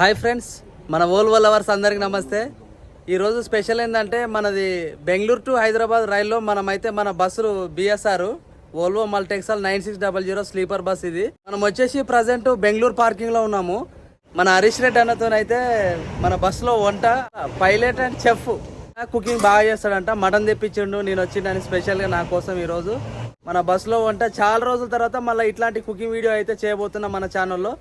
Hi friends మన Volvo lovers అందరికి నమస్తే. ఈరోజు స్పెషల్ ఏంటంటే మనది బెంగళూరు టు హైదరాబాద్ రైల్లో మనమైతే మన బస్సులు BSR Volvo multi axle nine six double zero sleeper bus ఇది. మనం వచ్చేసి ప్రజెంట్ బెంగళూరు పార్కింగ్లో ఉన్నాము. మన హరీష్ రెడ్డి అన్నతోనైతే మన బస్సులో వంట పైలట్ అండ్ చెఫ్ కుకింగ్ బాగా చేస్తాడంట మటన్ తెప్పించిండు నేను వచ్చిండని స్పెషల్గా నా కోసం ఈరోజు మన బస్సులో వంట చాలా రోజుల తర్వాత మళ్ళీ ఇట్లాంటి కుకింగ్ వీడియో అయితే చేయబోతున్నాం మన ఛానల్లో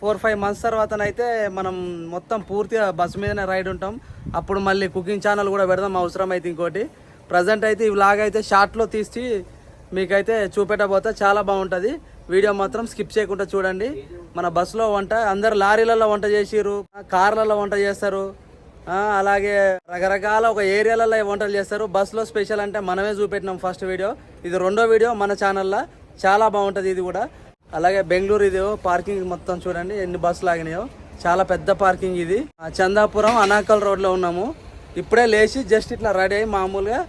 ఫోర్ ఫైవ్ మంత్స్ తర్వాతనైతే మనం మొత్తం పూర్తిగా బస్సు మీదనే రైడ్ ఉంటాం. అప్పుడు మళ్ళీ కుకింగ్ ఛానల్ కూడా పెడదాం అవసరం అయితే ఇంకోటి. ప్రజెంట్ అయితే ఈ వ్లాగ్ అయితే షార్ట్లో తీసి మీకైతే చూపెట్టబోతే చాలా బాగుంటుంది. వీడియో మాత్రం స్కిప్ చేయకుండా చూడండి. మన బస్సులో వంట అందరు లారీలలో వంట చేసిరు కార్లలో వంట చేస్తారు అలాగే రకరకాల ఒక ఏరియాలలో వంటలు చేస్తారు. బస్సులో స్పెషల్ అంటే మనమే చూపెట్టినాం ఫస్ట్ వీడియో. ఇది రెండో వీడియో మన ఛానల్లో. చాలా బాగుంటుంది ఇది కూడా. అలాగే బెంగళూరు ఇది పార్కింగ్ మొత్తం చూడండి ఎన్ని బస్సులు ఆగినాయో చాలా పెద్ద పార్కింగ్ ఇది. ఆ, చందాపురం అనాకల్ రోడ్లో ఉన్నాము. ఇప్పుడే లేచి జస్ట్ ఇట్లా రెడీ అయ్యి మామూలుగా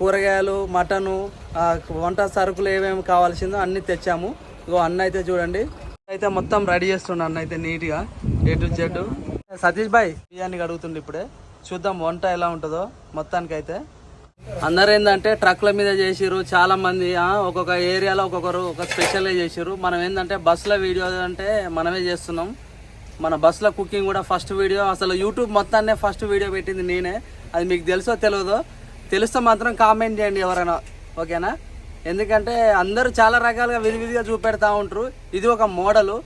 కూరగాయలు మటను వంట సరుకులు ఏమేమి కావాల్సిందో అన్ని తెచ్చాము. ఇగో అన్న అయితే చూడండి. అయితే మొత్తం రెడీ చేస్తుండ అన్న అయితే నీట్గా A to Z Satish bhai బియ్యాన్ని అడుగుతుండే ఇప్పుడే. చూద్దాం వంట ఎలా ఉంటుందో మొత్తానికి అయితే అందరు ఏంటంటే ట్రక్ల మీద చేసిర్రు చాలా మంది ఒక్కొక్క ఏరియాలో ఒక్కొక్కరు ఒక స్పెషల్గా చేసిర్రు. మనం ఏంటంటే బస్సుల వీడియో అంటే మనమే చేస్తున్నాం. మన బస్సులో కుకింగ్ కూడా ఫస్ట్ వీడియో. అసలు యూట్యూబ్ మొత్తాన్నే ఫస్ట్ వీడియో పెట్టింది నేనే. అది మీకు తెలుసో తెలియదో తెలిస్తే మాత్రం కామెంట్ చేయండి ఎవరైనా. ఓకేనా? ఎందుకంటే అందరూ చాలా రకాలుగా విధివిధిగా చూపెడతా ఉంటారు. ఇది ఒక మోడలు.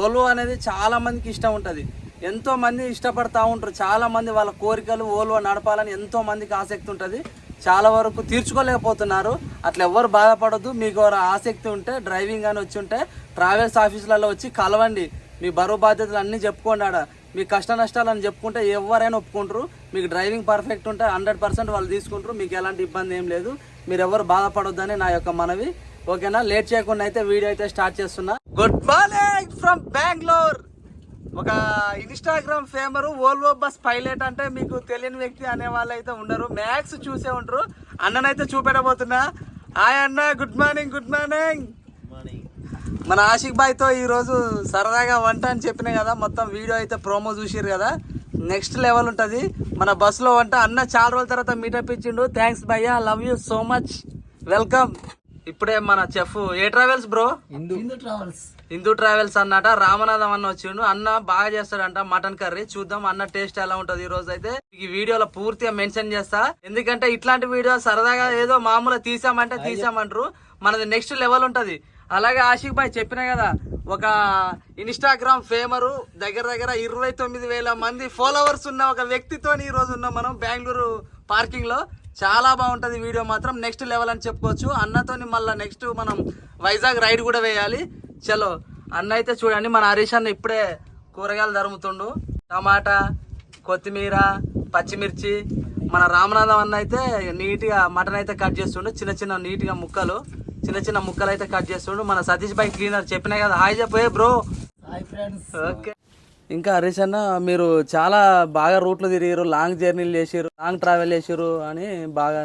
ఓలో అనేది చాలామందికి ఇష్టం ఉంటుంది. ఎంతోమంది ఇష్టపడతా ఉంటారు. చాలామంది వాళ్ళ కోరికలు ఓలో నడపాలని ఎంతోమందికి ఆసక్తి ఉంటుంది. చాలా వరకు తీర్చుకోలేకపోతున్నారు. అట్లా ఎవ్వరు బాధపడద్దు. మీకు ఎవరు ఆసక్తి ఉంటే డ్రైవింగ్ అని వచ్చి ఉంటే ట్రావెల్స్ ఆఫీసులలో వచ్చి కలవండి. మీ బరువు బాధ్యతలు అన్నీ చెప్పుకోండి ఆడ. మీ కష్ట నష్టాలు అని చెప్పుకుంటే ఎవరైనా ఒప్పుకుంటారు. మీకు డ్రైవింగ్ పర్ఫెక్ట్ ఉంటే హండ్రెడ్ పర్సెంట్ వాళ్ళు తీసుకుంటారు. మీకు ఎలాంటి ఇబ్బంది ఏం లేదు. మీరు ఎవరు బాధపడొద్దని నా యొక్క మనవి. ఓకేనా? లేట్ చేయకుండా అయితే వీడియో అయితే స్టార్ట్ చేస్తున్నా. Good morning from Bengaluru. ఒక ఇన్స్టాగ్రామ్ ఫేమర్ ఓల్వో బస్ పైలట్ అంటే మీకు తెలియని వ్యక్తి అనే వాళ్ళు అయితే ఉండరు. మ్యాథ్స్ చూసే ఉంటారు. అన్ననైతే చూపెట్టబోతున్నా. హాయ్ అన్న గుడ్ మార్నింగ్ గుడ్ మార్నింగ్ మన ఆషిక్ బాయ్తో ఈరోజు సరదాగా వంట అని చెప్పిన కదా మొత్తం వీడియో అయితే ప్రోమో చూసిరు కదా. నెక్స్ట్ లెవెల్ ఉంటుంది. మన బస్సులో వంట. అన్న చాలా రోజుల తర్వాత మీటప్ ఇచ్చిండు. థ్యాంక్స్ భయ్యా love you so much welcome ఇప్పుడే మన చెఫ్ ఏ travels bro Hindu travels Hindu travels అన్నట. రామనాథం అన్న వచ్చిండు. అన్న బాగా చేస్తాడంట మటన్ కర్రీ. చూద్దాం అన్న టేస్ట్ ఎలా ఉంటది ఈ రోజు అయితే. ఈ వీడియోలో పూర్తిగా మెన్షన్ చేస్తా. ఎందుకంటే ఇట్లాంటి వీడియో సరదాగా ఏదో మామూలుగా తీసామంటే తీసామంటారు. మనది నెక్స్ట్ లెవెల్ ఉంటది. అలాగే ఆషిక్ భాయ్ చెప్పిన కదా ఒక ఇన్స్టాగ్రామ్ ఫేమరు దగ్గర దగ్గర ఇరవై తొమ్మిది వేల మంది ఫాలోవర్స్ ఉన్న ఒక వ్యక్తితో ఈ రోజు ఉన్నాం మనం బెంగళూరు పార్కింగ్లో. చాలా బాగుంటది వీడియో మాత్రం. నెక్స్ట్ లెవెల్ అని చెప్పుకోవచ్చు. అన్నతోని మళ్ళీ నెక్స్ట్ మనం వైజాగ్ రైడ్ కూడా వేయాలి. చలో అన్న అయితే చూడండి మన హరీష్ అన్న ఇప్పుడే కూరగాయలు తరుముతుండు. టమాటా కొత్తిమీర పచ్చిమిర్చి మన రామనాథం అన్న అయితే నీట్గా మటన్ అయితే కట్ చేస్తుండు. చిన్న చిన్న నీట్గా ముక్కలు చిన్న చిన్న ముక్కలు అయితే కట్ చేస్తుండు. మన సతీష్ భాయ్ క్లీనర్ చెప్పినా కదా హాయ్ చెప్పే బ్రో హాయ్ ఫ్రెండ్స్ ఓకే ఇంకా హరీష్ అన్న మీరు చాలా బాగా రూట్లు తిరిగారు లాంగ్ జర్నీలు చేసిరు లాంగ్ ట్రావెల్ చేసిరు అని బాగా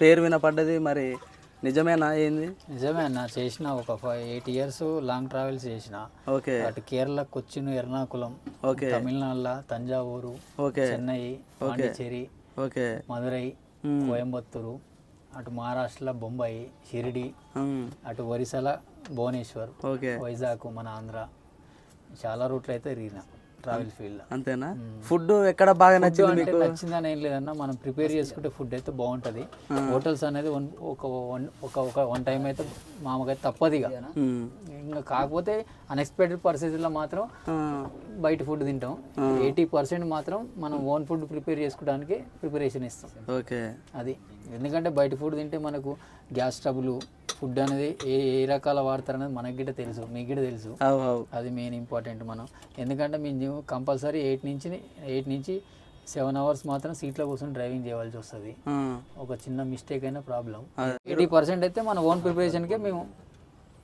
పేరు వినపడ్డది. మరి నిజమేనా ఏంది? నిజమే అన్న చేసిన ఒక five eight years long travels చేసిన. ఓకే. అటు కేరళ కొచ్చిన్ ఎర్నాకుళం ఓకే. తమిళనాడులో తంజావూరు ఓకే. చెన్నై పాండిచ్చేరి ఓకే. మ్మ్. కోయంబత్తూరు అటు మహారాష్ట్రలో బొంబాయి షిరిడి. అటు ఒరిస్సాల భువనేశ్వర్ ఓకే. వైజాగ్ మన ఆంధ్ర. చాలా రూట్లు అయితే తిరిగిన ట్రావెల్ ఫీల్డ్ అంతేనా? ఫుడ్ ఎక్కడ బాగా నచ్చింది మీకు? నచ్చిందని ఏం లేదన్నా మనం ప్రిపేర్ చేసుకుంటే ఫుడ్ అయితే బాగుంటది. హోటల్స్ అనేది వన్ ఒక వన్ ఒక ఒక వన్ టైం అయితే మామూలుగా తప్పదు ఇక. ఇంకా కాకపోతే అన్ఎక్స్పెక్టెడ్ పరిస్థితుల్లో మాత్రం బయట ఫుడ్ తింటాం. ఎయిటీ పర్సెంట్ మాత్రం మనం ఓన్ ఫుడ్ ప్రిపేర్ చేసుకోవడానికి ప్రిపరేషన్ ఇస్తాం. ఓకే. అది. ఎందుకంటే బయట ఫుడ్ తింటే మనకు గ్యాస్ ట్రబుల్ ఫుడ్ అనేది ఏ ఏ రకాల వాడతారు అనేది మనకి గిట్ట తెలుసు. మీకు గిట్ట తెలుసు అది మెయిన్ ఇంపార్టెంట్ మనం. ఎందుకంటే మేము కంపల్సరీ ఎయిట్ నుంచి ఎయిట్ నుంచి సెవెన్ అవర్స్ మాత్రం సీట్లో కూర్చొని డ్రైవింగ్ చేయవలసి వస్తుంది. ఒక చిన్న మిస్టేక్ అయినా ప్రాబ్లం ఎయిటీ పర్సెంట్ అయితే మన ఓన్ ప్రిపరేషన్కే మేము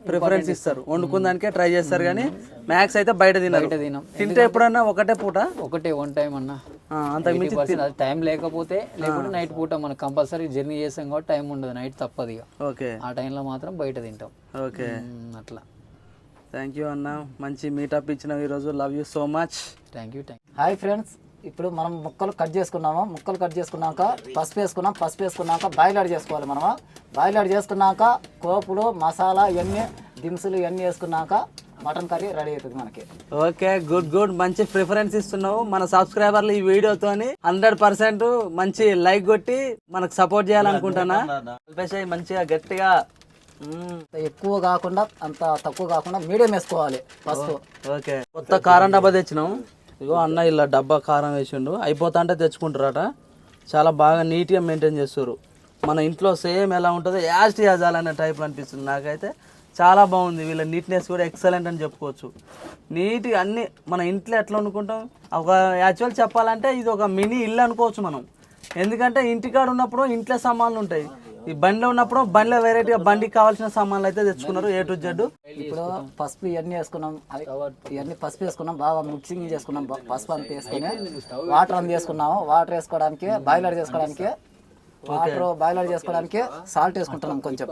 ప్రిఫరెన్స్ ఇస్తారు. వండుకుందానికే ట్రై చేస్తారు కానీ మ్యాక్స్ అయితే బయట తినరు. తినాం. తింటే ఎప్పుడన్నా ఒకటే పూట? ఒకటే వన్ టైం అన్న. ఆ, అంతకు మించి టైం లేకపోతే లేకుంటే నైట్ పూట మనం కంపల్సరీ జర్నీ చేస్తాం కాబట్టి టైం ఉండదు. నైట్ తప్పదు ఇక. ఓకే. ఆ టైంలో మాత్రం బయట తింటాం. ఓకే. మ్మ్, అట్లా. థ్యాంక్ యూ అన్న. మంచి మీటప్ ఇచ్చినావు ఈరోజు. Love you so much thank you thank hi friends ఇప్పుడు మనం ముక్కలు కట్ చేసుకున్నాము? ముక్కలు కట్ చేసుకున్నాక పసుపు వేసుకున్నాం పసుపు వేసుకున్నాక బాయిల్ యాడ్ చేసుకోవాలి మనము? బాయిల్ యాడ్ చేసుకున్నాక కోపులు మసాలా ఇవన్నీ దినుసులు ఇవన్నీ వేసుకున్నాక మటన్ కర్రీ రెడీ అవుతుంది మనకి. Okay good good. మంచి ప్రిఫరెన్స్ ఇస్తున్నావు మన సబ్స్క్రైబర్లు ఈ వీడియోతోని. హండ్రెడ్ పర్సెంట్ మంచి లైక్ కొట్టి మనకు సపోర్ట్ చేయాలనుకుంటున్నా. మంచిగా గట్టిగా. ఎక్కువ కాకుండా అంత తక్కువ కాకుండా మీడియం వేసుకోవాలి పసుపు ఓకే. కొత్త కారం డబ్బా తెచ్చినాం. ఇగో అన్న ఇలా డబ్బా కారం వేసిండు. అయిపోతా అంటే తెచ్చుకుంటారట చాలా బాగా నీట్గా మెయింటైన్ చేస్తారు మన ఇంట్లో సేమ్ ఎలా ఉంటుందో యాస్ట్ యాజాలనే టైప్ అనిపిస్తుంది నాకైతే. చాలా బాగుంది. వీళ్ళ నీట్నెస్ కూడా ఎక్సలెంట్ అని చెప్పుకోవచ్చు. నీట్గా అన్ని మన ఇంట్లో ఎట్లా అనుకుంటాం ఒక యాక్చువల్ చెప్పాలంటే ఇది ఒక మినీ ఇల్లు అనుకోవచ్చు మనం. ఎందుకంటే ఇంటికాడ ఉన్నప్పుడు ఇంట్లో సామాన్లు ఉంటాయి. ఈ బండిలో ఉన్నప్పుడు బండిలో వెరైటీగా బండికి కావాల్సిన సామాన్లు అయితే తెచ్చుకున్నారు ఏ టు జెడ్ ఇప్పుడు పసుపు ఇవన్నీ వేసుకున్నాం అవి- ఇవన్నీ పసుపు వేసుకున్నాం బాగా మిక్సింగ్ చేసుకున్నాం పసుపు అంతా వేసుకుని వాటర్ అంత వేసుకున్నాము. వాటర్ వేసుకోవడానికి బాయిలర్ చేసుకోవడానికి వాటర్ బాయిలర్ చేసుకోవడానికి సాల్ట్ వేసుకుంటున్నాం కొంచెం.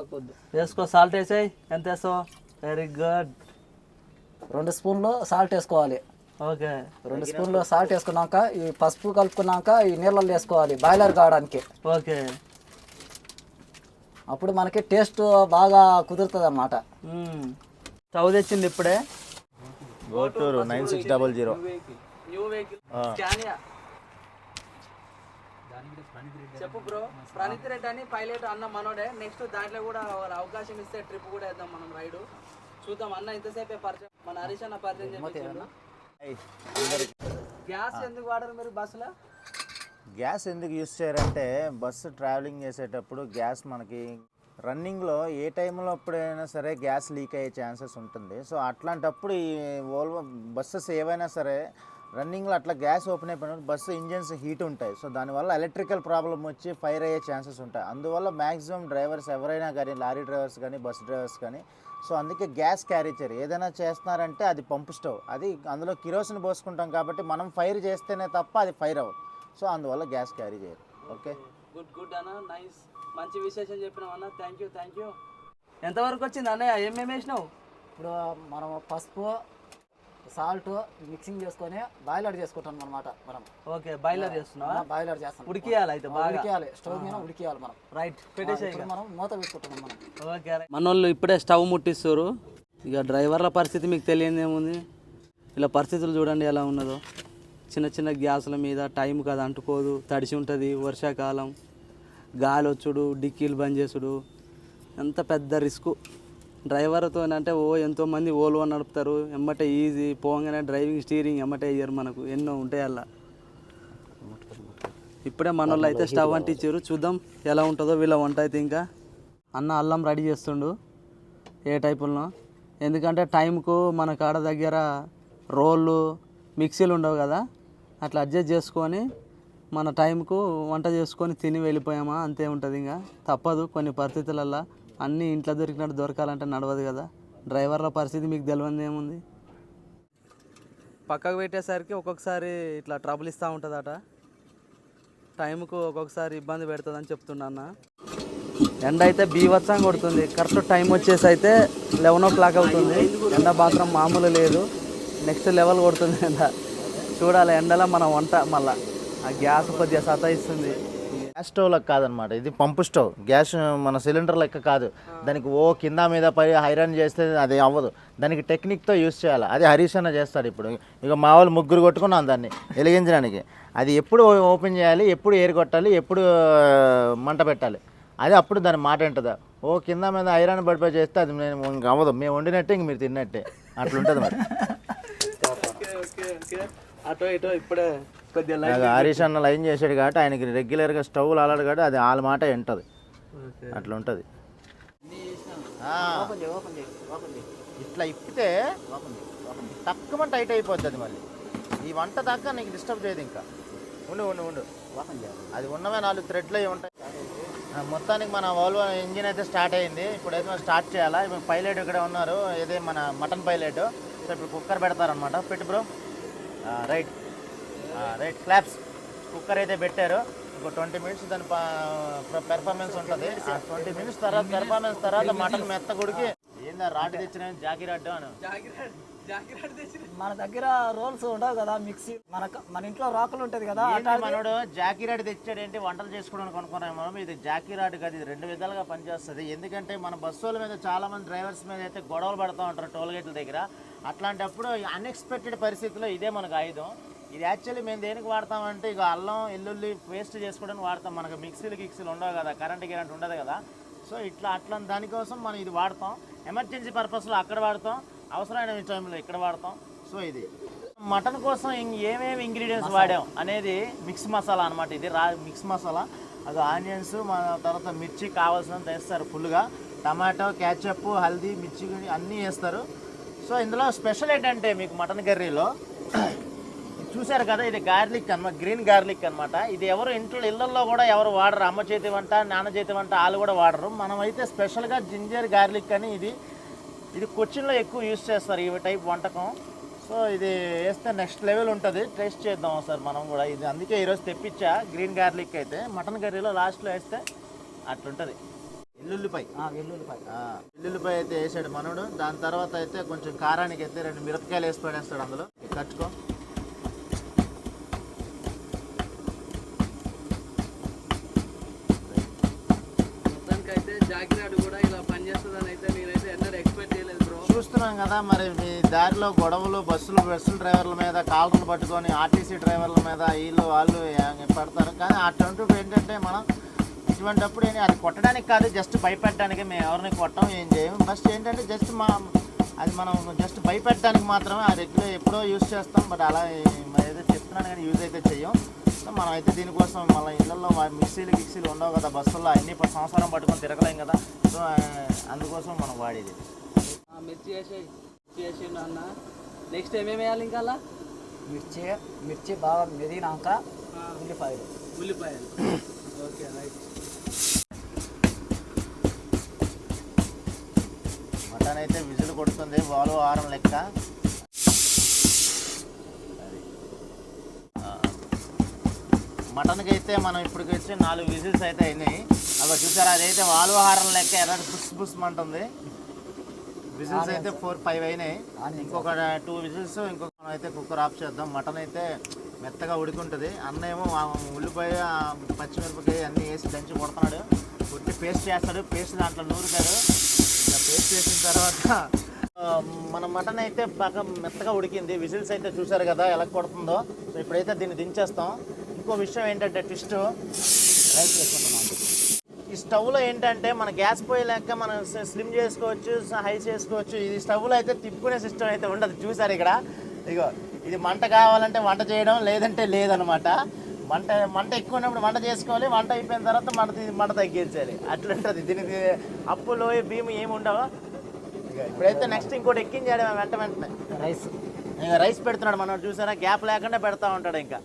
వేసుకో సాల్ట్ వేసాయి. ఎంత వేస్తావు? వెరీ గుడ్ రెండు స్పూన్లు సాల్ట్ వేసుకోవాలి. ఓకే. రెండు స్పూన్లు సాల్ట్ వేసుకున్నాక ఈ పసుపు కలుపుకున్నాక ఈ నీళ్ళల్లో వేసుకోవాలి బాయిలర్ కావడానికి. ఓకే. అప్పుడు మనకి టేస్ట్ బాగా కుదురుతుంది అన్నమాట స్టవ్ తెచ్చింది ఇప్పుడే. Gotur nine six double zero. చెప్పు బ్రో. ప్రణీత్ రెడ్డి అని పైలట్ అన్న మనోడే. నెక్స్ట్ దాంట్లో కూడా అవకాశం ఇస్తే ట్రిప్ కూడా వేద్దాం మనం రైడ్. చూద్దాం అన్న ఇంతసేపే పరిచయం. మన హరీష్ అన్న పరిచయం చేయించాడు గ్యాస్ ఎందుకు వాడరు మీరు బస్సులో? గ్యాస్ ఎందుకు యూస్ చేయాలంటే బస్సు ట్రావెలింగ్ చేసేటప్పుడు గ్యాస్ మనకి రన్నింగ్లో ఏ టైంలో అప్పుడైనా సరే గ్యాస్ లీక్ అయ్యే ఛాన్సెస్ ఉంటుంది. సో అట్లాంటప్పుడు ఈ ఓల్వో బస్సెస్ ఏవైనా సరే రన్నింగ్లో అట్లా గ్యాస్ ఓపెన్ అయిపోయినప్పుడు బస్సు ఇంజన్స్ హీట్ ఉంటాయి. సో దానివల్ల ఎలక్ట్రికల్ ప్రాబ్లం వచ్చి ఫైర్ అయ్యే ఛాన్సెస్ ఉంటాయి. అందువల్ల మ్యాక్సిమం డ్రైవర్స్ ఎవరైనా కానీ లారీ డ్రైవర్స్ కానీ బస్ డ్రైవర్స్ కానీ సో అందుకే గ్యాస్ క్యారీ చేయరు. ఏదైనా చేస్తున్నారంటే అది పంపు స్టవ్. అది అందులో కిరోసిన్ పోసుకుంటాం కాబట్టి మనం ఫైర్ చేస్తేనే తప్ప అది ఫైర్ అవ్వదు. సో అందువల్ల గ్యాస్ క్యారీ చేయరు. ఓకే? గుడ్ గుడ్ అన్న నైస్. మంచి విశేషం చెప్పినావు అన్న. థ్యాంక్ యూ థ్యాంక్ యూ ఎంతవరకు వచ్చింది అన్నయ్య? ఏమేమి వేసినావు? ఇప్పుడు మనం పసుపు సాల్ట్ మిక్సింగ్ చేసుకొని బాయిలర్ చేసుకుంటాం అనమాట మనం. ఓకే బాయిలర్ చేస్తున్నావా? బాయిలర్ చేస్తాం. ఉడికియాలి అయితే బాగా. ఉడికియాలి. స్టవ్ మీద ఉడికియాలి మనం. రైట్ ఇప్పుడు మనం మూత పెట్టుకుంటున్నాం మనం. ఓకే మనోళ్ళు ఇప్పుడే స్టవ్ ముట్టిస్తారు ఇక డ్రైవర్ల పరిస్థితి మీకు తెలియదు ఏముంది ఇలా పరిస్థితులు చూడండి ఎలా ఉన్నదో. చిన్న చిన్న గ్యాసుల మీద టైం కదా అంటుకోదు. తడిసి ఉంటుంది వర్షాకాలం. గాలి వచ్చుడు డిక్కీలు బంద్ చేసుడు. ఎంత పెద్ద రిస్క్. డ్రైవర్తో అంటే ఓ ఎంతోమంది ఓల్వో నడుపుతారు. ఎమ్మటే ఈజీ. పోగానే డ్రైవింగ్ స్టీరింగ్ ఎమ్మటే ఇయ్యరు మనకు. ఎన్నో ఉంటాయి అలా. ఇప్పుడే మన వాళ్ళు అయితే స్టవ్ అంటించారు. చూద్దాం ఎలా ఉంటుందో వీళ్ళ వంట అయితే ఇంకా. అన్న అల్లం రెడీ చేస్తుండు. ఏ టైపుల్లో ఎందుకంటే టైంకు మన కాడ దగ్గర రోళ్ళు మిక్సీలు ఉండవు కదా. అట్లా అడ్జస్ట్ చేసుకొని మన టైంకు వంట చేసుకొని తిని వెళ్ళిపోయామా అంతే ఉంటుంది ఇంకా. తప్పదు కొన్ని పరిస్థితులల్లో అన్నీ ఇంట్లో దొరికినట్టు దొరకాలంటే నడవదు కదా. డ్రైవర్ల పరిస్థితి మీకు తెలియదు ఏముంది? పక్కకు పెట్టేసరికి ఒక్కొక్కసారి ఇట్లా ట్రబుల్ ఇస్తూ ఉంటుందట. టైంకు ఒక్కొక్కసారి ఇబ్బంది పెడుతుందని చెప్తున్నా ఎండ అయితే బీవత్సం కొడుతుంది. కరెక్ట్ టైం వచ్చేసి అయితే లెవెన్ ఓ క్లాక్ అవుతుంది. ఎండ మాత్రం మామూలు లేదు. నెక్స్ట్ లెవెల్ కొడుతుంది ఎండ. చూడాలి. ఎండలో మన వంట మళ్ళా. ఆ గ్యాస్ కొద్దిగా సతాయిస్తుంది. గ్యాస్ స్టవ్ లెక్క కాదనమాట. ఇది పంపు స్టవ్. గ్యాస్ మన సిలిండర్ లెక్క కాదు. దానికి ఓ కింద మీద పై ఐరన్ చేస్తే అది అవ్వదు. దానికి టెక్నిక్తో యూస్ చేయాలి. అది హరీష్ అన్న చేస్తాడు ఇప్పుడు. ఇక మా వాళ్ళు ముగ్గురు కొట్టుకున్నాం దాన్ని వెలిగించడానికి. అది ఎప్పుడు ఓపెన్ చేయాలి ఎప్పుడు ఏరు కొట్టాలి ఎప్పుడు మంట పెట్టాలి. అది అప్పుడు దాని మాట ఉంటుందా ఓ కింద మీద ఐరన్ పడిపోయి చేస్తే అది నేను ఇంక అవ్వదు. మేము వండినట్టే ఇంక మీరు తిన్నట్టే. అట్లుంటుంది మరి. అటో ఇటో ఇప్పుడే కొద్దిగా హరీష్ అన్న లైన్ చేసాడు కాబట్టి ఆయనకి రెగ్యులర్గా స్టవ్లు అలాడు కాబట్టి అది వాళ్ళ మాట వింటది. అట్లా ఉంటుంది. ఇట్లా ఇప్పితే తక్కువ టైట్ అయిపోతుంది మళ్ళీ. ఈ వంట దాకా నీకు డిస్టర్బ్ చేయదు ఇంకా. ఉండు ఉండు ఉండు. అది ఉన్నవే నాలుగు థ్రెడ్లు అవి ఉంటాయి. మొత్తానికి మన వాల్వో ఇంజిన్ అయితే స్టార్ట్ అయింది. ఇప్పుడు అయితే మనం స్టార్ట్ చేయాలా? ఇప్పుడు పైలట్ ఇక్కడ ఉన్నారు. ఇదే మన మటన్ పైలట్ సో ఇప్పుడు కుక్కర్ పెడతారనమాట పెట్టు bro right. Right. Claps cooker అయితే పెట్టారు. ఇంకో ట్వంటీ మినిట్స్ దాని పెర్ఫార్మెన్స్ ఉంటుంది. ఆ ట్వంటీ మినిట్స్ తర్వాత పెర్ఫార్మెన్స్ తర్వాత మటన్ మెత్త గుడికి ఏందా రాటు తెచ్చిన జాకీ రాడ్డు అని మన దగ్గర రోల్స్ ఉండవు కదా మిక్సీ. మన మన ఇంట్లో రాకులు ఉంటది కదా మనోడు జాకీ రాడ్ తెచ్చాడు ఏంటి వంటలు చేసుకోవడానికి అనుకున్నాం మనం ఇది జాకీ రాడ్ కాదు ఇది రెండు విధాలుగా పనిచేస్తుంది. ఎందుకంటే మన బస్సుల మీద చాలా మంది డ్రైవర్స్ మీద అయితే గొడవలు పడుతూ ఉంటారు టోల్ గేట్ల దగ్గర. అట్లాంటప్పుడు అన్ఎక్స్పెక్టెడ్ పరిస్థితిలో ఇదే మనకు ఆయుధం. ఇది యాక్చువల్లీ మేము దేనికి వాడతామంటే ఇక అల్లం ఎల్లుల్లి పేస్ట్ చేసుకోవడానికి వాడతాం. మనకు మిక్సీలు గిక్సీలు ఉండవు కదా కరెంట్ గిరెంట్ ఉండదు కదా. సో ఇట్లా అట్లా దానికోసం మనం ఇది వాడతాం. ఎమర్జెన్సీ పర్పస్లో అక్కడ వాడతాం. అవసరమైన టైంలో ఇక్కడ వాడతాం? సో ఇది. మటన్ కోసం ఏమేమి ఇంగ్రీడియంట్స్ వాడాం అనేది మిక్స్ మసాలా అన్నమాట ఇది. రా మిక్స్ మసాలా. అది ఆనియన్స్ మన తర్వాత మిర్చి కావాల్సినంత వేస్తారు ఫుల్గా. టమాటో క్యాచప్ హల్దీ మిర్చి అన్నీ వేస్తారు. సో ఇందులో స్పెషల్ ఏంటంటే మీకు మటన్ కర్రీలో చూశారు కదా ఇది గార్లిక్ అన్నమాట గ్రీన్ గార్లిక్ అన్నమాట. ఇది ఎవరు ఇంట్లో ఇళ్ళలో కూడా ఎవరు వాడరు. అమ్మ చేతి వంట నాన్న చేతి వంట వాళ్ళు కూడా వాడరు. మనమైతే స్పెషల్గా జింజర్ గార్లిక్ అని ఇది ఇది కొచ్చిన్లో ఎక్కువ యూస్ చేస్తారు ఈ టైప్ వంటకం. సో ఇది వేస్తే నెక్స్ట్ లెవెల్ ఉంటుంది. టేస్ట్ చేద్దాం సార్ మనం కూడా. ఇది అందుకే ఈరోజు తెప్పించా గ్రీన్ గార్లిక్ అయితే. మటన్ కర్రీలో లాస్ట్లో వేస్తే అట్లుంటుంది. వెల్లుల్లిపాయ. ఆ, వెల్లుల్లిపాయ. అయితే వేసాడు మనోడు. దాని తర్వాత అయితే కొంచెం కారానికి అయితే రెండు మిరపకాయలు వేసి పడేస్తాడు అందులో. కట్టుకో మొత్తానికి అయితే జాకిరాడ్ కూడా ఇలా పనిచేస్తుందని అయితే నేనైతే ఎన్నడూ ఎక్స్పెక్ట్ చేయలేదు బ్రో చూస్తున్నాం కదా మరి మీ దారిలో గొడవలు బస్సులు బస్సుల డ్రైవర్ల మీద కాళ్ళను పట్టుకొని ఆర్టీసీ డ్రైవర్ల మీద వీళ్ళు వాళ్ళు పడతారు? కానీ అటువంటివి ఏంటంటే మనం ఇటువంటిప్పుడు ఏంటి అది కొట్టడానికి కాదు జస్ట్ భయపెట్టడానికి మేము ఎవరిని కొట్టం ఏం చేయము ఫస్ట్ ఏంటంటే జస్ట్ మా అది మనం జస్ట్ భయపెట్టడానికి మాత్రమే ఆ రెగ్యులర్ ఎప్పుడో యూజ్ చేస్తాం. బట్ అలా మరి ఏదో చెప్తున్నాను కానీ యూజ్ అయితే చేయం సో మనం అయితే దీనికోసం మళ్ళీ ఇళ్ళల్లో మిక్సీలు గిక్సీలు ఉండవు కదా బస్సుల్లో అన్ని సంవత్సరం పట్టుకొని తిరగలేం కదా. సో అందుకోసం మనం వాడేది. మిర్చి వేసేయి మిర్చి వేసి అన్న. నెక్స్ట్ ఏమేమి వేయాలి ఇంకా అలా? మిర్చి మిర్చి బాగా మెదిగినాక ఉల్లిపాయలు. ఉల్లిపాయలు. ఓకే రైట్ మటన్ అయితే విజిల్ కొడుతుంది వాలు వారం లెక్క. మటన్కి అయితే మనం ఇప్పటికి వచ్చి నాలుగు విజిల్స్ అయితే అయినాయి. అవి చూసారా అదైతే వాలు హారం లెక్క ఎర్ర బుస్ బుస్ అంటుంది విజిల్స్ అయితే ఫోర్ ఫైవ్ అయినాయి. ఇంకొక టూ విజిల్స్ ఇంకొక అయితే కుక్కర్ ఆఫ్ చేద్దాం. మటన్ అయితే మెత్తగా ఉడికుంటుంది. అన్న ఏమో ఉల్లిపాయ పచ్చిమిరపకాయ అన్నీ వేసి దంచి కొడుతున్నాడు. కొట్టి పేస్ట్ చేస్తాడు. పేస్ట్ దాంట్లో నూరుతాడు. ఇలా పేస్ట్ చేసిన తర్వాత మన మటన్ అయితే బాగా మెత్తగా ఉడికింది. విజిల్స్ అయితే చూసారు కదా ఎలా కొడుతుందో. సో ఇప్పుడైతే దీన్ని దించేస్తాం. ఇంకో విషయం ఏంటంటే ట్విస్ట్ రైస్ వేసుకుంటున్నాం. ఈ స్టవ్లో ఏంటంటే మన గ్యాస్ పొయ్యి లెక్క మనం స్లిమ్ చేసుకోవచ్చు హై చేసుకోవచ్చు. ఇది స్టవ్లో అయితే తిప్పుకునే సిస్టమ్ అయితే ఉండదు. చూసారు ఇక్కడ? ఇగో ఇది మంట కావాలంటే వంట చేయడం లేదంటే లేదనమాట మంట మంట ఎక్కువ ఉన్నప్పుడు వంట చేసుకోవాలి. వంట అయిపోయిన తర్వాత మంట మంట తగ్గించాలి. అట్లుంటుంది. దీనికి అప్పు లోయ భీము ఏమి ఉండవు. ఇక ఇప్పుడైతే నెక్స్ట్ ఇంకోటి ఎక్కించాడు వెంట వెంటనే. రైస్ ఇక రైస్ పెడుతున్నాడు మనం చూసారా? గ్యాప్ లేకుండా పెడతా ఉంటాడు ఇంకా.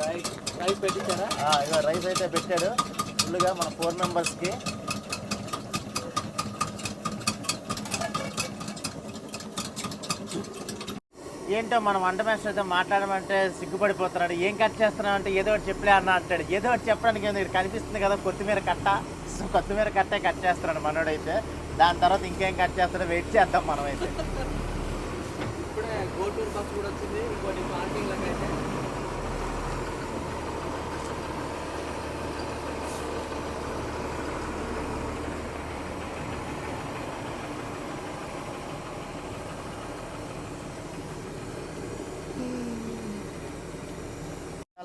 రైట్ రైస్ పెట్టించారా? ఇగో రైస్ అయితే పెట్టాడు. ఫుల్గా మన ఫోర్ మెంబర్స్కి ఏంటో మన వంట మాస్టర్ అయితే మాట్లాడమంటే సిగ్గుపడిపోతున్నాడు. ఏం కట్ చేస్తున్నావు అంటే ఏదో ఒకటి చెప్పలే అన్న అంటాడు. ఏదో ఒకటి చెప్పడానికి? ఇక్కడ కనిపిస్తుంది కదా కొత్తిమీర కట్ట. కొత్తిమీర కట్టే కట్ చేస్తున్నాడు మనోడైతే. దాని తర్వాత ఇంకేం కట్ చేస్తాడో వెయిట్ చేద్దాం మనమైతే. ఇప్పుడే గోటూర్ బస్ కూడా వచ్చింది. ఇంకోటి పార్కింగ్లకు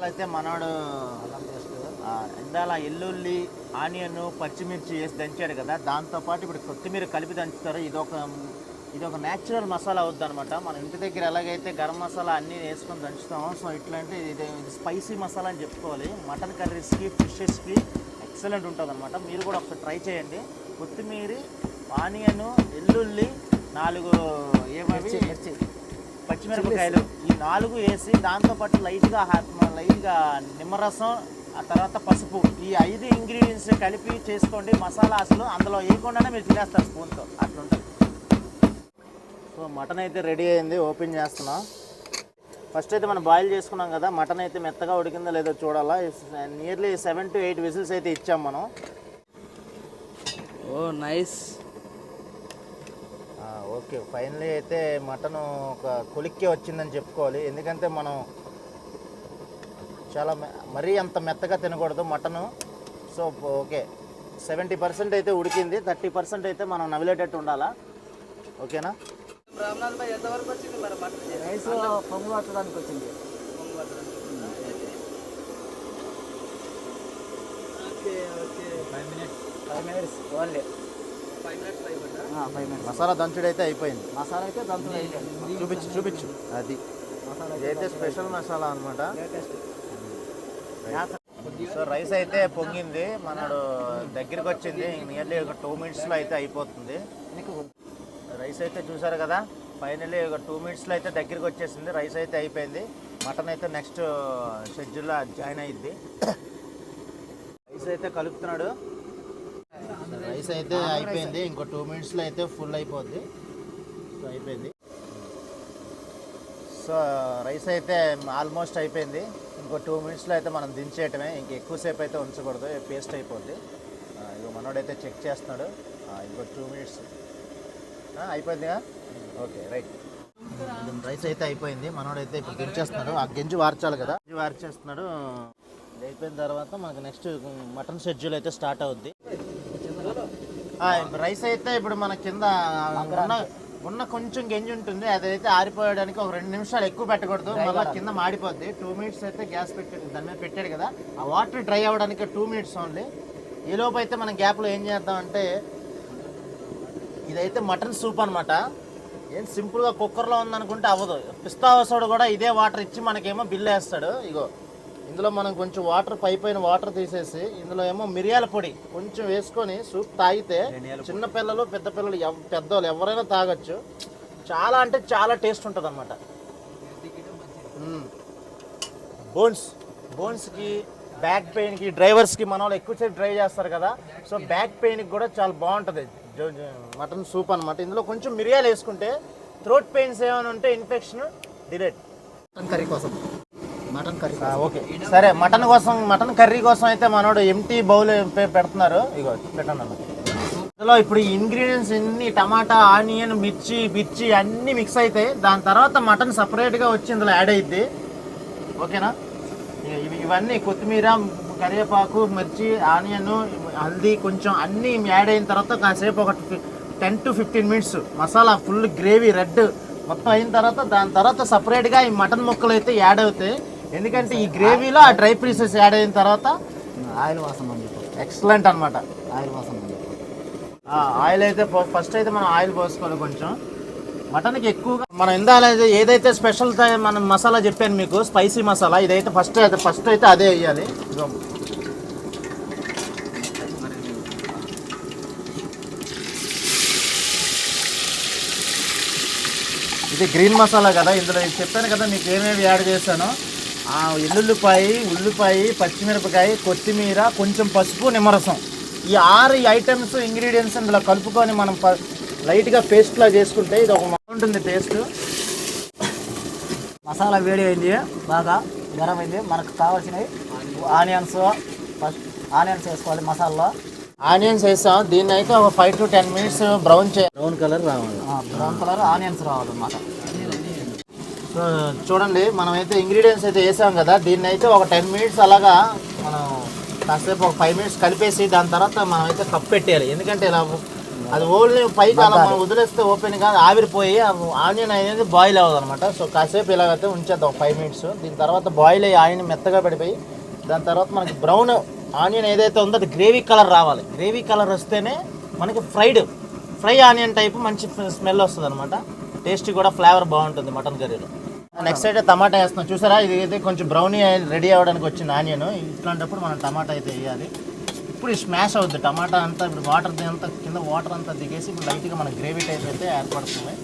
అయితే మనోడు ఇందాల ఎల్లుల్లి ఆనియన్ పచ్చిమిర్చి వేసి దంచాడు కదా దాంతోపాటు ఇప్పుడు కొత్తిమీర కలిపి దంచుతారు. ఇది ఒక ఇది ఒక న్యాచురల్ మసాలా అవుద్ది అనమాట మన ఇంటి దగ్గర ఎలాగైతే గరం మసాలా అన్నీ వేసుకొని దంచుతామో సో ఇట్లాంటి ఇది ఇది స్పైసీ మసాలా అని చెప్పుకోవాలి. మటన్ కర్రీస్కి ఫిషెస్కి ఎక్సలెంట్ ఉంటుంది అనమాట మీరు కూడా ఒకసారి ట్రై చేయండి. కొత్తిమీర ఆనియన్ ఎల్లుల్లి నాలుగు ఏమవి? మిర్చి పచ్చిమిరపకాయలు. ఈ నాలుగు వేసి దాంతోపాటు లైట్గా లైట్గా నిమ్మరసం ఆ తర్వాత పసుపు. ఈ ఐదు ఇంగ్రీడియంట్స్ కలిపి చేసుకోండి. మసాలా అసలు అందులో వేయకుండానే మీరు తినేస్తారు స్పూన్తో. అట్లుంటుంది. సో మటన్ అయితే రెడీ అయింది. ఓపెన్ చేస్తున్నాం. ఫస్ట్ అయితే మనం బాయిల్ చేసుకున్నాం కదా. మటన్ అయితే మెత్తగా ఉడికిందో లేదో చూడాలా. Nearly seven to eight whistles అయితే ఇచ్చాం మనం. ఓ నైస్. ఓకే. ఫైనలీ అయితే మటన్ ఒక కొలిక్కే వచ్చిందని చెప్పుకోవాలి. ఎందుకంటే మనం చాలా మె- మరీ అంత మెత్తగా తినకూడదు mutton. So okay. Seventy percent అయితే ఉడికింది థర్టీ పర్సెంట్ అయితే మనం నవిలేటట్టు ఉండాలా? ఓకేనా? రామ్నాథ్ భాయ్ ఎంతవరకు వచ్చింది. రైస్ పొంగు పట్టడానికి మసాలా దంచుడు అయితే అయిపోయింది. మసాలా అయితే దంతులు అయిపోయింది చూపించు చూపించు. అది. మసాలా ఇదైతే స్పెషల్ మసాలా అనమాట లేటెస్ట్ సో రైస్ అయితే పొంగింది. మనడు దగ్గరికి వచ్చింది. నియర్లీ ఒక టూ మినిట్స్లో అయితే అయిపోతుంది. రైస్ అయితే చూసారు కదా? ఫైనలీ ఒక టూ మినిట్స్లో అయితే దగ్గరికి వచ్చేసింది. రైస్ అయితే అయిపోయింది. మటన్ అయితే నెక్స్ట్ షెడ్యూల్లో జాయిన్ అయింది రైస్ అయితే కలుపుతున్నాడు. రైస్ అయితే అయిపోయింది. ఇంకో టూ మినిట్స్లో అయితే ఫుల్ అయిపోద్ది. సో అయిపోయింది. సో రైస్ అయితే ఆల్మోస్ట్ అయిపోయింది. ఇంకో టూ మినిట్స్లో అయితే మనం దించేయటమే. ఇంక ఎక్కువసేపు అయితే ఉంచకూడదు. పేస్ట్ అయిపోద్ది. ఇక మనోడైతే చెక్ చేస్తున్నాడు. ఇంకో టూ మినిట్స్. అయిపోయిందిగా? Okay right. రైస్ అయితే అయిపోయింది. మనోడైతే ఇప్పుడు దించేస్తున్నాడు. ఆ గెంజి వార్చాలి కదా. గెంజి వార్చేస్తున్నాడు. అయిపోయిన తర్వాత మనకు నెక్స్ట్ మటన్ షెడ్యూల్ అయితే స్టార్ట్ అవుద్ది. రైస్ అయితే ఇప్పుడు మన కింద ఉన్న కొంచెం గెంజి ఉంటుంది అదైతే ఆరిపోయడానికి ఒక రెండు నిమిషాలు ఎక్కువ పెట్టకూడదు. మళ్ళీ కింద మాడిపోద్ది. టూ మినిట్స్ అయితే గ్యాస్ పెట్టి దాని మీద పెట్టాడు కదా. ఆ వాటర్ డ్రై అవ్వడానికి టూ మినిట్స్ ఓన్లీ ఈ లోపు అయితే మనం గ్యాప్లో ఏం చేద్దాం అంటే ఇదైతే మటన్ సూప్ అనమాట ఏం సింపుల్గా కుక్కర్లో ఉందనుకుంటే అవ్వదు. పిస్తా వసోడు కూడా ఇదే వాటర్ ఇచ్చి మనకేమో బిల్లు వేస్తాడు. ఇగో. ఇందులో మనం కొంచెం వాటర్ పై పైన వాటర్ తీసేసి ఇందులో ఏమో మిరియాల పొడి కొంచెం వేసుకొని సూప్ తాగితే చిన్న పిల్లలు పెద్ద పిల్లలు ఎవ్ పెద్దవాళ్ళు ఎవరైనా తాగొచ్చు. చాలా అంటే చాలా టేస్ట్ ఉంటుంది అనమాట బోన్స్ బోన్స్కి బ్యాక్ పెయిన్కి డ్రైవర్స్కి మన వాళ్ళు ఎక్కువసేపు డ్రైవ్ చేస్తారు కదా. సో బ్యాక్ పెయిన్కి కూడా చాలా బాగుంటుంది. మటన్ సూప్ అనమాట ఇందులో కొంచెం మిరియాలు వేసుకుంటే థ్రోట్ పెయిన్స్ ఏమైనా ఉంటే ఇన్ఫెక్షన్ డిలేట్ కర్రీ కోసం. Mutton curry okay. సరే మటన్ కోసం మటన్ కర్రీ కోసం అయితే మనోడు ఎంటీ బౌల్ పెడుతున్నారు. ఇగో పెట్టండి అన్న. ఇందులో ఇప్పుడు ఈ ఇంగ్రీడియంట్స్ అన్ని టమాటా ఆనియన్ మిర్చి మిర్చి అన్నీ మిక్స్ అవుతాయి దాని తర్వాత మటన్ సపరేట్గా వచ్చి ఇందులో యాడ్ అయ్యిద్ది ఓకేనా? ఇవన్నీ కొత్తిమీర కరివేపాకు మిర్చి ఆనియన్ హల్దీ కొంచెం అన్నీ యాడ్ అయిన తర్వాత కాసేపు ఒక ten to fifteen minutes masala full gravy red మొత్తం అయిన తర్వాత దాని తర్వాత సపరేట్గా ఈ మటన్ ముక్కలు అయితే యాడ్ అవుతాయి. ఎందుకంటే ఈ గ్రేవీలో ఆ డ్రై పీసెస్ యాడ్ అయిన తర్వాత ఆయిల్ వాసన ఎక్సలెంట్ అనమాట ఆయిల్ వాసన ఆయిల్ అయితే ఫస్ట్ అయితే మనం ఆయిల్ పోసుకోవాలి కొంచెం. మటన్కి ఎక్కువగా మనం ఇందాల ఏదైతే స్పెషల్ మనం మసాలా చెప్పాను మీకు స్పైసీ మసాలా ఇదైతే ఫస్ట్ అయితే ఫస్ట్ అయితే అదే వేయాలి. ఇది గ్రీన్ మసాలా కదా ఇందులో నేను చెప్పాను కదా మీకు ఏమేమి యాడ్ చేశానో. ఎల్లుల్లిపాయ ఉల్లిపాయ పచ్చిమిరపకాయ కొత్తిమీర కొంచెం పసుపు నిమ్మరసం. ఈ ఆరు ఐటమ్స్ ఇంగ్రీడియంట్స్ ఇందులో కలుపుకొని మనం ప- లైట్గా పేస్ట్లా చేసుకుంటే ఇది ఒక బాగుంటుంది టేస్ట్. మసాలా వేడి అయింది బాగా గరం అయింది. మనకు కావాల్సినవి ఆనియన్స్ ఫస్ట్ ఆనియన్స్ వేసుకోవాలి మసాలాలో. ఆనియన్స్ వేసాం దీన్ని అయితే ఒక five to ten minutes brown చేయాలి. బ్రౌన్ కలర్ రావాలి. బ్రౌన్ కలర్ ఆనియన్స్ రావాలన్నమాట. చూడండి మనం అయితే ఇంగ్రీడియంట్స్ అయితే వేసాం కదా. దీన్ని అయితే ఒక టెన్ మినిట్స్ అలాగా మనం కాసేపు ఒక ఫైవ్ మినిట్స్ కలిపేసి దాని తర్వాత మనం అయితే కప్ పెట్టేయాలి. ఎందుకంటే ఇలా అది ఓన్లీ పైకి అలా మనం వదిలేస్తే ఓపెన్ కాదు ఆవిరిపోయి ఆనియన్ అనేది బాయిల్ అవ్వదు అనమాట సో కాసేపు ఇలాగైతే ఉంచేద్దాం ఫైవ్ మినిట్స్ దీని తర్వాత బాయిల్ అయ్యి ఆనియన్ మెత్తగా పడిపోయి దాని తర్వాత మనకి బ్రౌన్ ఆనియన్ ఏదైతే ఉందో అది గ్రేవీ కలర్ రావాలి. గ్రేవీ కలర్ వస్తేనే మనకి ఫ్రైడ్ ఫ్రై ఆనియన్ టైప్ మంచి స్మెల్ వస్తుంది అనమాట టేస్ట్ కూడా ఫ్లేవర్ బాగుంటుంది మటన్ కర్రీలో. నెక్స్ట్ అయితే టమాటా వేస్తున్నాం. చూసారా? ఇది అయితే కొంచెం బ్రౌనీ రెడీ అవ్వడానికి వచ్చింది ఆనియన్ ఇట్లాంటప్పుడు మనం టమాటా అయితే వేయాలి. ఇప్పుడు స్మాష్ అవుద్ది. టమాటా అంతా ఇప్పుడు వాటర్ అంతా కింద వాటర్ అంతా దిగేసి ఇప్పుడు లైట్గా మన గ్రేవీ టైప్ అయితే ఏర్పడుతుంది.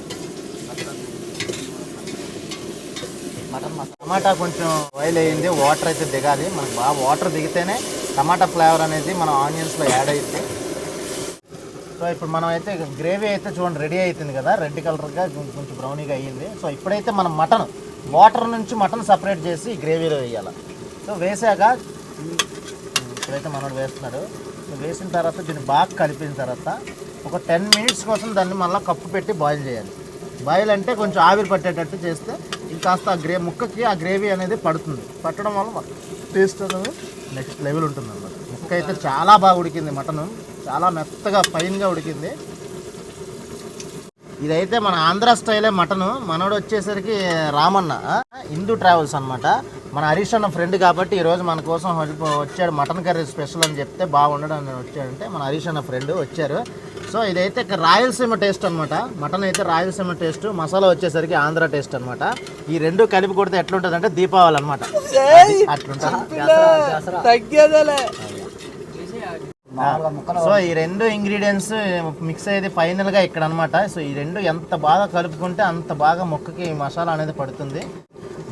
మటన్ టమాటా కొంచెం బాయిల్ అయ్యింది. వాటర్ అయితే దిగాలి. మనకు బాగా వాటర్ దిగితేనే టమాటా ఫ్లేవర్ అనేది మనం ఆనియన్స్లో యాడ్ అవుతుంది సో ఇప్పుడు మనం అయితే గ్రేవీ అయితే చూడండి రెడీ అవుతుంది కదా రెడ్ కలర్గా కొంచెం బ్రౌనీగా అయ్యింది. సో ఇప్పుడైతే మనం మటన్ వాటర్ నుంచి మటన్ సపరేట్ చేసి గ్రేవీలో వేయాలి. సో వేసాక ఇప్పుడైతే మనోడు వేస్తున్నాడు. సో వేసిన తర్వాత దీన్ని బాగా కలిపిన తర్వాత ఒక టెన్ మినిట్స్ కోసం దాన్ని మళ్ళీ కప్పు పెట్టి బాయిల్ చేయాలి. బాయిల్ అంటే కొంచెం ఆవిరి పట్టేటట్టు చేస్తే ఇది కాస్త ఆ గ్రే ముక్కకి ఆ గ్రేవీ అనేది పడుతుంది. పట్టడం వల్ల టేస్ట్ అనేది నెక్స్ట్ లెవెల్ ఉంటుంది అన్నమాట. ముక్క అయితే చాలా బాగా ఉడికింది మటన్. చాలా మెత్తగా ఫైన్గా ఉడికింది. ఇదైతే మన ఆంధ్ర స్టైలే మటన్. మనోడు వచ్చేసరికి రామన్న హిందూ ట్రావెల్స్ అన్నమాట. మన హరీష్ అన్న ఫ్రెండ్ కాబట్టి ఈరోజు మన కోసం వచ్చాడు మటన్ కర్రీ స్పెషల్ అని చెప్తే బాగుండడం అని వచ్చాడంటే మన హరీష్ అన్న ఫ్రెండ్ వచ్చారు. సో ఇదైతే రాయలసీమ టేస్ట్ అనమాట మటన్ అయితే రాయలసీమ టేస్ట్ మసాలా వచ్చేసరికి ఆంధ్ర టేస్ట్ అనమాట ఈ రెండు కలిపి కొడితే ఎట్లుంటుంది అంటే దీపావళి అనమాట అట్లుంటుంది. సో ఈ రెండు ఇంగ్రీడియంట్స్ మిక్స్ అయ్యేది ఫైనల్గా ఇక్కడ అనమాట సో ఈ రెండు ఎంత బాగా కలుపుకుంటే అంత బాగా ముక్కకి మసాలా అనేది పడుతుంది.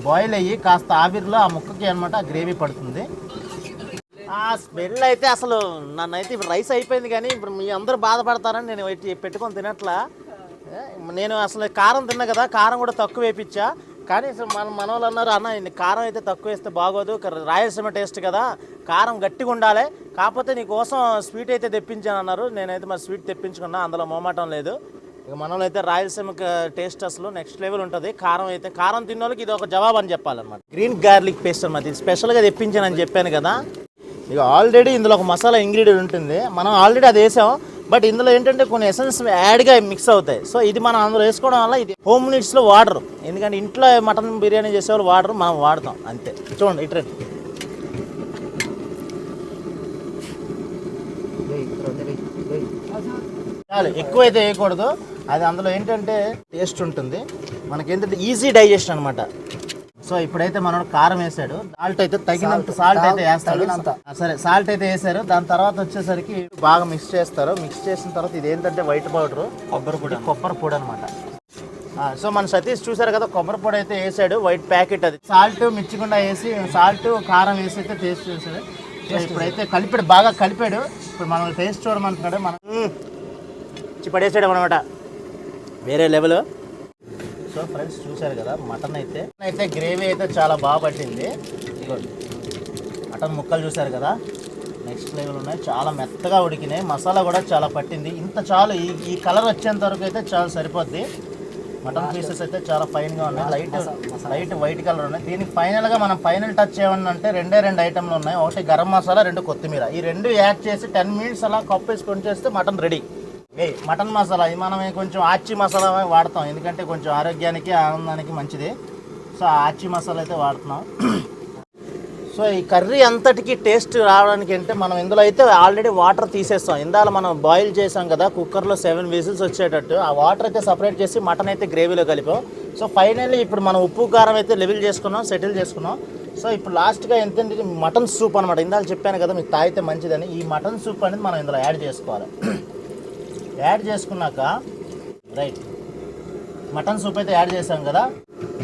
బాయిల్ అయ్యి కాస్త ఆవిరిలో ఆ ముక్కకి అనమాట ఆ గ్రేవీ పడుతుంది. ఆ స్మెల్ అయితే అసలు నన్ను అయితే ఇప్పుడు రైస్ అయిపోయింది కానీ ఇప్పుడు మీ అందరూ బాధపడతారని నేను పెట్టుకొని తినట్లా. నేను అసలు కారం తిన్నా కదా కారం కూడా తక్కువ వేపించా కానీ మన మన వాళ్ళు అన్నారు అన్న ఇన్ని కారం అయితే తక్కువ వేస్తే బాగోదు. రాయలసీమ టేస్ట్ కదా. కారం గట్టిగా ఉండాలి. కాకపోతే నీకోసం స్వీట్ అయితే తెప్పించాను అన్నారు. నేనైతే మరి స్వీట్ తెప్పించుకున్నా. అందులో మోమాటం లేదు. ఇక మన అయితే రాయలసీమ టేస్ట్ అసలు నెక్స్ట్ లెవెల్ ఉంటుంది. కారం అయితే కారం తిన్న వాళ్ళకి ఇది ఒక జవాబు అని చెప్పాలన్నమాట. గ్రీన్ గార్లిక్ పేస్ట్ అన్నమాట. ఇది స్పెషల్గా తెప్పించానని చెప్పాను కదా. ఇక ఆల్రెడీ ఇందులో ఒక మసాలా ఇంగ్రీడియంట్ ఉంటుంది. మనం ఆల్రెడీ అది వేసాం. బట్ ఇందులో ఏంటంటే కొన్ని ఎసెన్స్ యాడ్గా మిక్స్ అవుతాయి. సో ఇది మనం అందులో వేసుకోవడం వల్ల ఇది హోమ్ నీడ్స్లో వాడరు. ఎందుకంటే ఇంట్లో మటన్ బిర్యానీ చేసేవాళ్ళు వాడరు మనం వాడతాం. అంతే. చూడండి ఇటు చాలు ఎక్కువ అయితే వేయకూడదు. అది అందులో ఏంటంటే టేస్ట్ ఉంటుంది. మనకి ఏంటంటే ఈజీ డైజెషన్ అనమాట సో ఇప్పుడైతే మనోడు కారం వేసాడు. సాల్ట్ అయితే తగినంత సాల్ట్ అయితే వేస్తాడు. సరే సాల్ట్ అయితే వేసారు. దాని తర్వాత వచ్చేసరికి బాగా మిక్స్ చేస్తారు. మిక్స్ చేసిన తర్వాత ఇది ఏంటంటే వైట్ పౌడర్ కొబ్బరి పొడి కొబ్బరి పొడి అనమాట సో మన సతీష్ చూసారు కదా కొబ్బరి పొడి అయితే వేసాడు. వైట్ ప్యాకెట్ అది. సాల్ట్ మిర్చికుండా వేసి సాల్ట్ కారం వేసి అయితే టేస్ట్ చేసాడు సో ఇప్పుడైతే కలిపాడు బాగా కలిపాడు. ఇప్పుడు మనం టేస్ట్ చూడమంటున్నాడు. మనం పడేసాడు అనమాట వేరే లెవెల్ సో ఫ్రెండ్స్ చూశారు కదా మటన్ అయితే. అయితే గ్రేవీ అయితే చాలా బాగా పట్టింది. ఇదిగోండి మటన్ ముక్కలు చూశారు కదా. నెక్స్ట్ లెవెల్ ఉన్నాయి. చాలా మెత్తగా ఉడికినాయి. మసాలా కూడా చాలా పట్టింది. ఇంత చాలు ఈ ఈ కలర్ వచ్చేంత వరకు అయితే చాలా సరిపోద్ది. మటన్ పీసెస్ అయితే చాలా ఫైన్గా ఉన్నాయి. లైట్ లైట్ వైట్ కలర్ ఉన్నాయి. దీనికి ఫైనల్గా మనం ఫైనల్ టచ్ ఏమన్నా అంటే రెండే రెండు ఐటెంలు ఉన్నాయి. ఒకటి గరం మసాలా రెండు కొత్తిమీర. ఈ రెండు యాడ్ చేసి టెన్ మినిట్స్ అలా కప్పు వేసుకొని చేస్తే మటన్ రెడీ మటన్ మసాలా ఇది మనం కొంచెం ఆచి మసాలా వాడతాం. ఎందుకంటే కొంచెం ఆరోగ్యానికి ఆనందానికి మంచిది. సో ఆచి మసాలా అయితే వాడుతున్నాం. సో ఈ కర్రీ అంతటికి టేస్ట్ రావడానికి అంటే మనం ఇందులో అయితే ఆల్రెడీ వాటర్ తీసేస్తాం. ఇందాల మనం బాయిల్ చేసాం కదా కుక్కర్లో సెవెన్ విజిల్స్ వచ్చేటట్టు. ఆ వాటర్ అయితే సపరేట్ చేసి మటన్ అయితే గ్రేవీలో కలిపాం. సో ఫైనల్లీ ఇప్పుడు మనం ఉప్పు కారం అయితే లెవెల్ చేసుకున్నాం సెటిల్ చేసుకున్నాం. సో ఇప్పుడు లాస్ట్గా ఎంతంటే మటన్ సూప్ అనమాట ఇందాక చెప్పాను కదా మీకు తాగితే మంచిదని. ఈ మటన్ సూప్ అనేది మనం ఇందులో యాడ్ చేసుకోవాలి. యాడ్ చేసుకున్నాక రైట్ మటన్ సూప్ అయితే యాడ్ చేసాం కదా.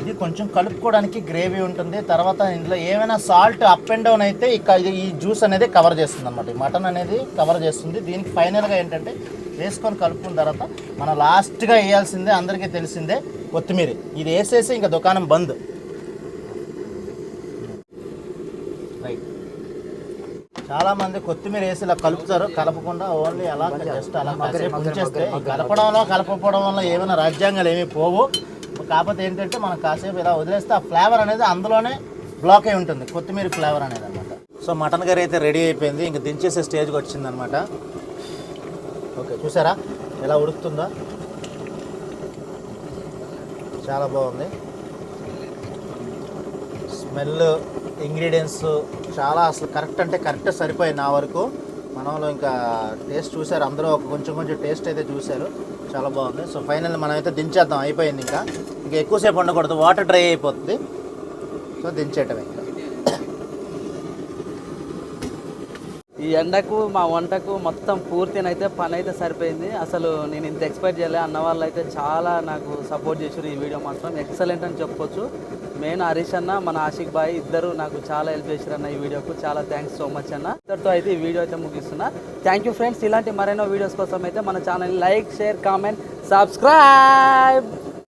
ఇది కొంచెం కలుపుకోవడానికి గ్రేవీ ఉంటుంది. తర్వాత ఇందులో ఏమైనా సాల్ట్ అప్ అండ్ డౌన్ అయితే ఇక ఈ జ్యూస్ అనేది కవర్ చేస్తుంది అనమాట మటన్ అనేది కవర్ చేస్తుంది. దీనికి ఫైనల్గా ఏంటంటే వేసుకొని కలుపుకున్న తర్వాత మనం లాస్ట్గా వేయాల్సిందే అందరికీ తెలిసిందే కొత్తిమీర. ఇది వేసేసి ఇంకా దుకాణం బంద్ రైట్ చాలా మంది కొత్తిమీర వేసి ఇలా కలుపుతారు. కలపకుండా ఓన్లీ అలా జస్ట్ అలా కాసేపు ఉంచేస్తే కలపడంలో కలపకపోవడం వల్ల ఏమైనా రాజ్యాంగాలు ఏమీ పోవు. కాకపోతే ఏంటంటే మనం కాసేపు ఇలా వదిలేస్తే ఆ ఫ్లేవర్ అనేది అందులోనే బ్లాక్ అయి ఉంటుంది. కొత్తిమీర ఫ్లేవర్ అనేది అనమాట సో మటన్ కర్రీ అయితే రెడీ అయిపోయింది. ఇంకా దించేసే స్టేజ్కి వచ్చింది అనమాట ఓకే చూసారా? ఎలా ఉడుకుతుందో? చాలా బాగుంది. స్మెల్ ఇంగ్రీడియంట్స్ చాలా అసలు కరెక్ట్ అంటే కరెక్ట్ సరిపోయి నా వరకు. మనంలో ఇంకా టేస్ట్ చూశారు అందరూ ఒక కొంచెం కొంచెం టేస్ట్ అయితే చూశారు. చాలా బాగుంది. సో ఫైనల్ మనం అయితే దించేద్దాం అయిపోయింది ఇంకా. ఇంకా ఎక్కువసేపు ఉండకూడదు వాటర్ డ్రై అయిపోతుంది. సో దించేయటమే ఇంకా. ఈ ఎండకు మా వంటకు మొత్తం పూర్తినైతే పని అయితే సరిపోయింది. అసలు నేను ఇంత ఎక్స్పెక్ట్ చేయలే. అన్న వాళ్ళు అయితే చాలా నాకు సపోర్ట్ చేశారు ఈ వీడియో మాత్రం. ఎక్సలెంట్ అని చెప్పొచ్చు మెయిన్ హరీష్ అన్న మన ఆషిక్ బాయ్ ఇద్దరు నాకు చాలా హెల్ప్ చేశారు అన్న ఈ వీడియోకు. చాలా థ్యాంక్స్ సో మచ్ అన్న. ఇద్దరితో అయితే ఈ వీడియో అయితే ముగిస్తున్నా. థ్యాంక్ యూ ఫ్రెండ్స్ ఇలాంటి మరెన్నో వీడియోస్ కోసం అయితే మన channel like share comment subscribe